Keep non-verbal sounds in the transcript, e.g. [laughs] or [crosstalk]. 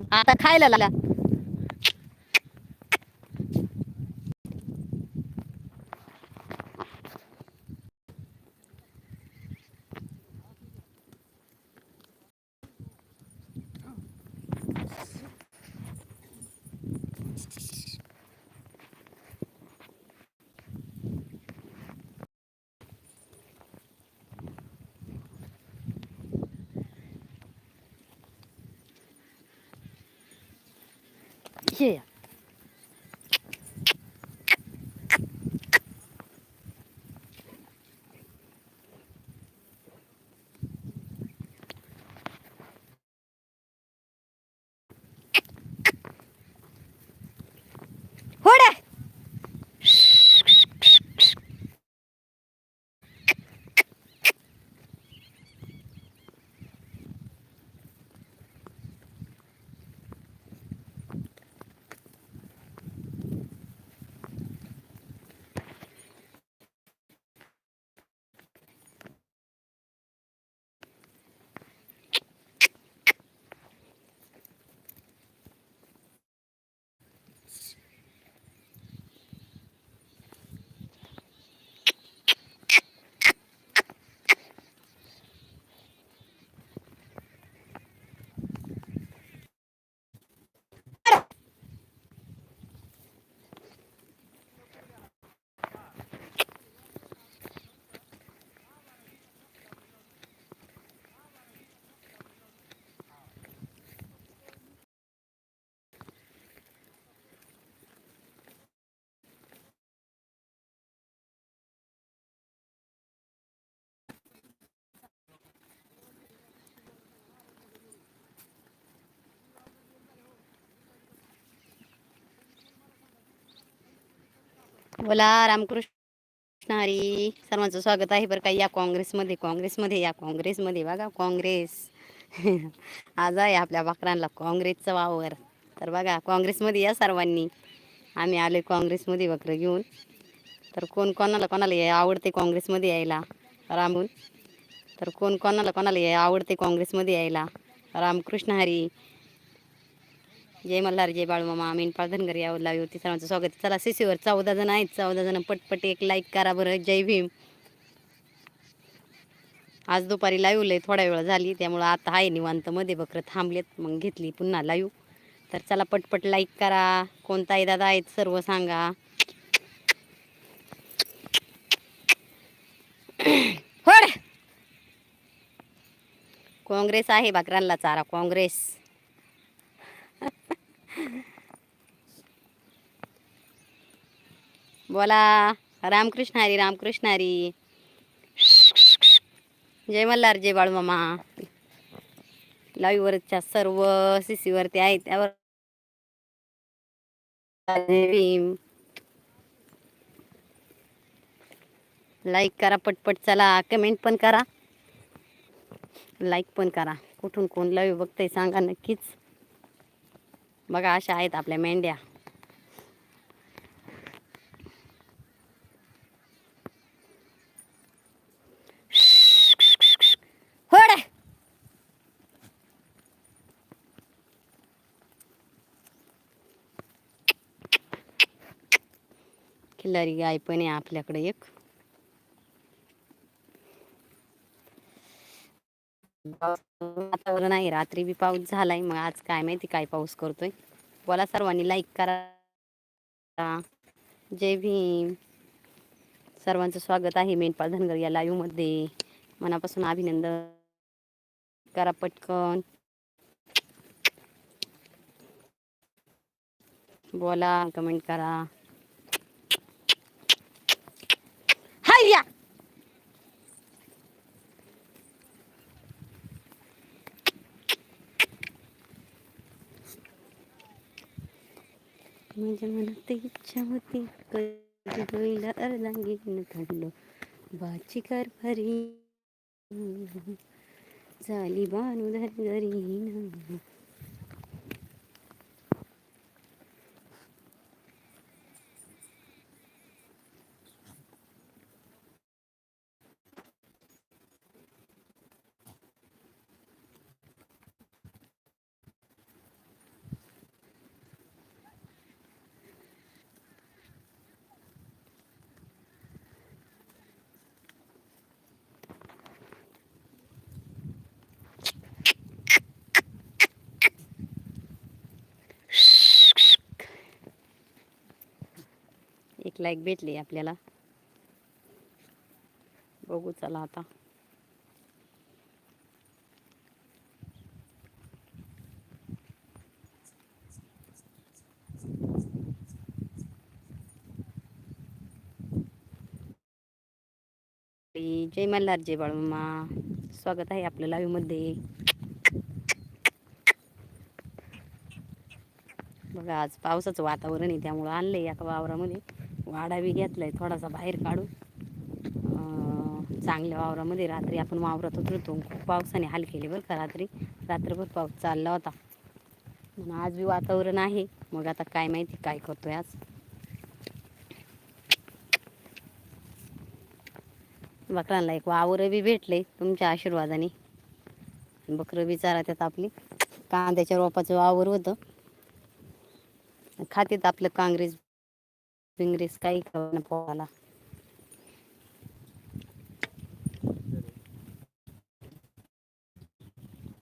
आता खायला लागला. hier. बोला रामकृष्ण हरी. सर्वांचं स्वागत आहे बरं का या काँग्रेसमध्ये. काँग्रेसमध्ये या काँग्रेसमध्ये बघा काँग्रेस. [laughs] आज आहे आपल्या बकरांना काँग्रेसचं वावर. तर बघा काँग्रेसमध्ये या सर्वांनी. आम्ही आले काँग्रेसमध्ये वक्र घेऊन. तर कोण कोणाला कोणाला आवडते काँग्रेसमध्ये यायला? रामून तर कोण कोणाला कोणाला आवडते काँग्रेसमध्ये यायला? रामकृष्ण हरी. जय मल्हार जय बाळूमामा मेनपाळ धनगर यावं लाईवरती सर्वांचं स्वागत. चला शिशीवर चौदा जण आहेत चौदा जण पटपट एक लाईक करा बरं. जय भीम. आज दुपारी लाईव्ह लय थोडा वेळ झाली त्यामुळं आता आहे निवांत. मध्ये बकरं थांबलेत मग घेतली पुन्हा लाईव्ह तर चला पटपट लाईक करा. कोणताही दादा आहेत सर्व सांगा. काँग्रेस आहे बकरांना चारा काँग्रेस. [laughs] बोला रामकृष्ण हरी रामकृष्ण हरी. जय मल्हार जय बाळूमामा लाईव्हवरच्या सर्व सीसीवरती आहेत त्यावर लाईक करा पटपट चला. कमेंट पण करा. लाईक पण करा. कुठून कोण लाईव्ह बघतंय सांगा नक्कीच. बघा अशा आहेत आपल्या मेंढ्या. खिल्लारी गाय पण आहे आपल्याकडे एक. वातावरण आहे. रात्री बी पाऊस झालाय. मग आज काय माहिती काय पाऊस करतोय. बोला सर्वांनी लाईक करा. जय भीम. सर्वांचं स्वागत आहे मेनपाल धनगर या लाईव्हमध्ये. मनापासून अभिनंदन करा पटकन. बोला कमेंट करा. हाय या! माझ्या मनात इच्छा होती. कधी होईल अर्धांगीन थंड बाची कारभारी. झाली बानू धरी ना लाईक भेटली आपल्याला. बघू चला आता. जय मल्हार जय बाळूमा स्वागत आहे आपल्या लाईव्हमध्ये. बघा आज पावसाचं वातावरण आहे त्यामुळं आणलंय एका वावरामध्ये. वाडा बी घेतलाय थोडासा बाहेर काढून. चांगल्या वावरामध्ये रात्री आपण वावरात उतरतो. खूप पावसाने हाल केले बरं का रात्री. रात्रभर पाऊस चालला होता. म्हणून आज बी वातावरण आहे. मग आता काय माहिती काय करतोय आज. बकरांना एक वावर बी भेटले तुमच्या आशीर्वादाने. बकरं बी चारत्यात आपली. कांद्याच्या रोपाचं वावर होतं. खातेत आपलं काँग्रेस बिंग्रेस काही खावं पोहाला